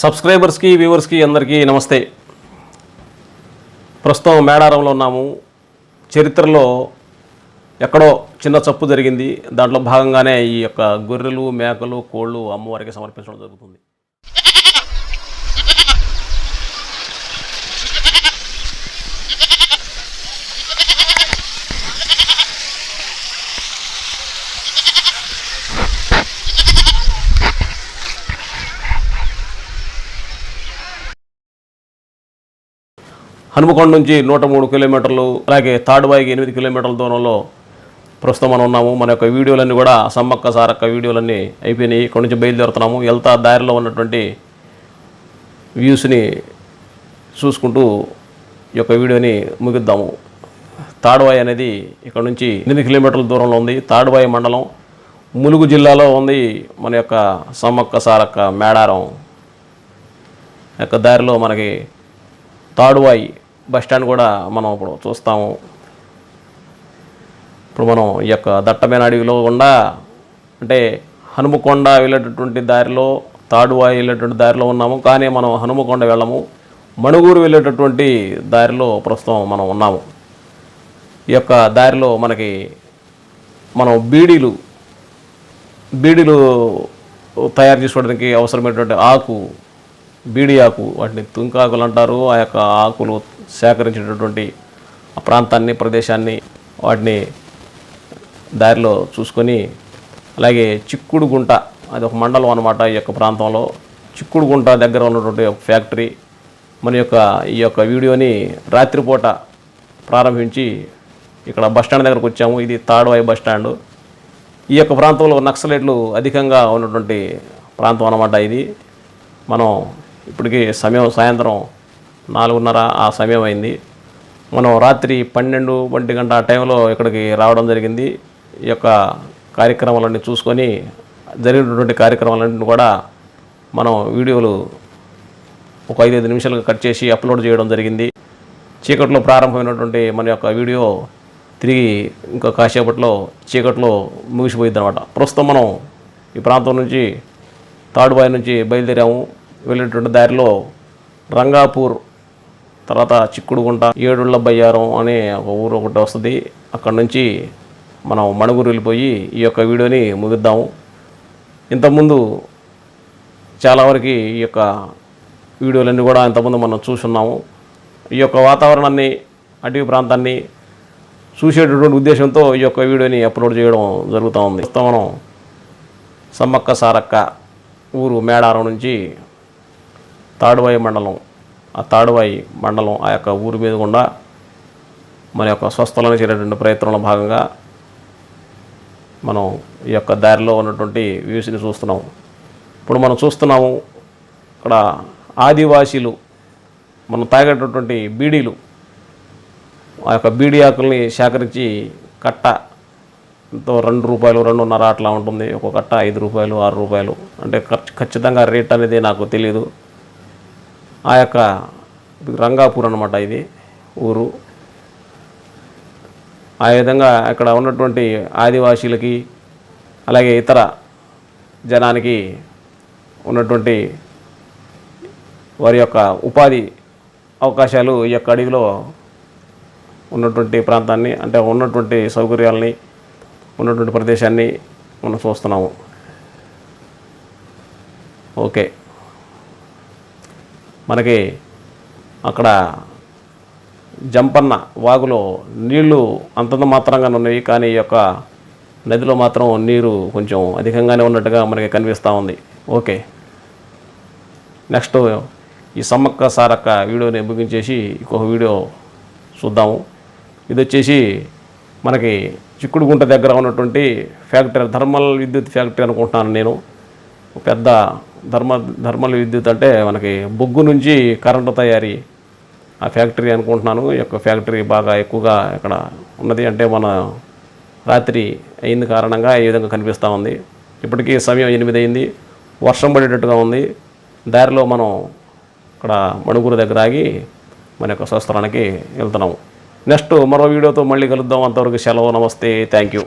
సబ్స్క్రైబర్స్కి వ్యూవర్స్కి అందరికీ నమస్తే. ప్రస్తుతం మేడారంలో ఉన్నాము. చరిత్రలో ఎక్కడో చిన్న చప్పు జరిగింది. దాంట్లో భాగంగానే ఈ యొక్క గొర్రెలు మేకలు కోళ్ళు అమ్మవారికి సమర్పించడం జరుగుతుంది. హనుమకొండ నుంచి నూట మూడు కిలోమీటర్లు అలాగే తాడుబాయికి ఎనిమిది కిలోమీటర్ల దూరంలో ప్రస్తుతం మనం ఉన్నాము. మన యొక్క వీడియోలన్నీ కూడా సమ్మక్క సారక్క వీడియోలన్నీ అయిపోయినాయి. ఇక్కడ నుంచి బయలుదేరుతున్నాము. వెళ్తా దారిలో ఉన్నటువంటి వ్యూస్ని చూసుకుంటూ ఈ యొక్క వీడియోని ముగిద్దాము. తాడువాయి అనేది ఇక్కడ నుంచి ఎనిమిది కిలోమీటర్ల దూరంలో ఉంది. తాడువాయి మండలం ములుగు జిల్లాలో ఉంది. మన యొక్క సమ్మక్క సారక్క మేడారం యొక్క దారిలో మనకి తాడువాయి బస్ స్టాండ్ కూడా మనం ఇప్పుడు చూస్తాము. ఇప్పుడు మనం ఈ యొక్క దట్టమైన అడవిలో గుండా అంటే హనుమకొండ వెళ్ళేటటువంటి దారిలో తాడువాయి వెళ్ళేటువంటి దారిలో ఉన్నాము. కానీ మనం హనుమకొండ వెళ్ళము. మణుగూరు వెళ్ళేటటువంటి దారిలో ప్రస్తుతం మనం ఉన్నాము. ఈ యొక్క దారిలో మనకి మనం బీడీలు బీడీలు తయారు చేసుకోవడానికి అవసరమైనటువంటి ఆకు బీడి ఆకు వాటిని తుంకాకులు అంటారు. ఆ యొక్క ఆకులు సేకరించినటువంటి ఆ ప్రాంతాన్ని ప్రదేశాన్ని వాటిని దారిలో చూసుకొని అలాగే చిక్కుడు గుంట అది ఒక మండలం అనమాట ఈ యొక్క ప్రాంతంలో. చిక్కుడు గుంట దగ్గర ఉన్నటువంటి ఒక ఫ్యాక్టరీ. మన యొక్క ఈ యొక్క వీడియోని రాత్రిపూట ప్రారంభించి ఇక్కడ బస్ స్టాండ్ దగ్గరకు వచ్చాము. ఇది తాడువాయి బస్ స్టాండ్. ఈ యొక్క ప్రాంతంలో నక్సలైట్లు అధికంగా ఉన్నటువంటి ప్రాంతం అనమాట ఇది. మనం ఇప్పటికి సమయం సాయంత్రం నాలుగున్నర ఆ సమయం అయింది. మనం రాత్రి పన్నెండు ఒంటి గంట ఆ టైంలో ఇక్కడికి రావడం జరిగింది. ఈ యొక్క కార్యక్రమాలన్నీ చూసుకొని జరిగినటువంటి కార్యక్రమాలన్నింటిని కూడా మనం వీడియోలు ఒక ఐదైదు నిమిషాలు కట్ చేసి అప్లోడ్ చేయడం జరిగింది. చీకట్లో ప్రారంభమైనటువంటి మన యొక్క వీడియో తిరిగి ఇంకా కాసేపట్లో చీకట్లో ముగిసిపోయింది అనమాట ప్రస్తుతం మనం ఈ ప్రాంతం నుంచి తాడుబాయి నుంచి బయలుదేరాము. వెళ్ళేటువంటి దారిలో రంగాపూర్ తర్వాత చిక్కుడుగుంట ఏడుళ్ళ బయ్యారం అనే ఒక ఊరు ఒకటి వస్తుంది. అక్కడ నుంచి మనం మణుగురు వెళ్ళిపోయి ఈ యొక్క వీడియోని ముగిద్దాము. ఇంతకుముందు చాలా వరకు ఈ యొక్క వీడియోలన్నీ కూడా ఇంతకుముందు మనం చూసున్నాము. ఈ యొక్క వాతావరణాన్ని అటవీ ప్రాంతాన్ని చూసేటటువంటి ఉద్దేశంతో ఈ యొక్క వీడియోని అప్లోడ్ చేయడం జరుగుతూ ఉంది. మనం సమ్మక్క సారక్క ఊరు మేడారం నుంచి తాడువాయి మండలం ఆ తాడువాయి మండలం ఆ యొక్క ఊరి మీద గుండా మన యొక్క స్వస్థలానికి చేరేటువంటి ప్రయత్నంలో భాగంగా మనం ఈ యొక్క దారిలో ఉన్నటువంటి వ్యూస్ని చూస్తున్నాము ఇప్పుడు మనం చూస్తున్నాము ఇక్కడ ఆదివాసీలు మనం తాగేటటువంటి బీడీలు ఆ యొక్క బీడీ ఆకుల్ని సేకరించి కట్ట ఎంతో రెండు రూపాయలు రెండున్నర అట్లా ఉంటుంది. ఒక కట్ట ఐదు రూపాయలు ఆరు రూపాయలు. అంటే ఖచ్చితంగా రేట్ అనేది నాకు తెలియదు ఆ యొక్క రంగాపూర్ అనమాట ఇది ఊరు. ఆ విధంగా ఇక్కడ ఉన్నటువంటి ఆదివాసీలకి అలాగే ఇతర జనానికి ఉన్నటువంటి వారి యొక్క ఉపాధి అవకాశాలు ఈ యొక్క అడవిలో ఉన్నటువంటి ప్రాంతాన్ని అంటే ఉన్నటువంటి సౌకర్యాలని ఉన్నటువంటి ప్రదేశాన్ని మనం చూస్తున్నాము. ఓకే. మనకి అక్కడ జంపన్న వాగులో నీళ్ళు అంతంత మాత్రంగానే ఉన్నాయి కానీ ఈ యొక్క నదిలో మాత్రం నీరు కొంచెం అధికంగానే ఉన్నట్టుగా మనకి కనిపిస్తూ ఉంది. ఓకే. నెక్స్ట్ ఈ సమ్మక్క సారక్క వీడియోని ముగించేసి ఇంకొక వీడియో చూద్దాము. ఇది వచ్చేసి మనకి చిక్కుడుగుంట దగ్గర ఉన్నటువంటి ఫ్యాక్టరీ థర్మల్ విద్యుత్ ఫ్యాక్టరీ అనుకుంటున్నాను నేను. పెద్ద ధర్మ ధర్మల విద్యుత్ అంటే మనకి బొగ్గు నుంచి కరెంటు తయారీ. ఆ ఫ్యాక్టరీ అనుకుంటున్నాను. ఈ యొక్క ఫ్యాక్టరీ బాగా ఎక్కువగా ఇక్కడ ఉన్నది. అంటే మన రాత్రి అయిన కారణంగా ఈ విధంగా కనిపిస్తూ ఉంది. ఇప్పటికీ సమయం ఎనిమిది అయింది వర్షం పడేటట్టుగా ఉంది. దారిలో మనం ఇక్కడ మణుగురు దగ్గర ఆగి మన యొక్క స్వస్థలానికి వెళ్తున్నాము. నెక్స్ట్ మరో వీడియోతో మళ్ళీ కలుద్దాం. అంతవరకు సెలవు. నమస్తే. Thank you.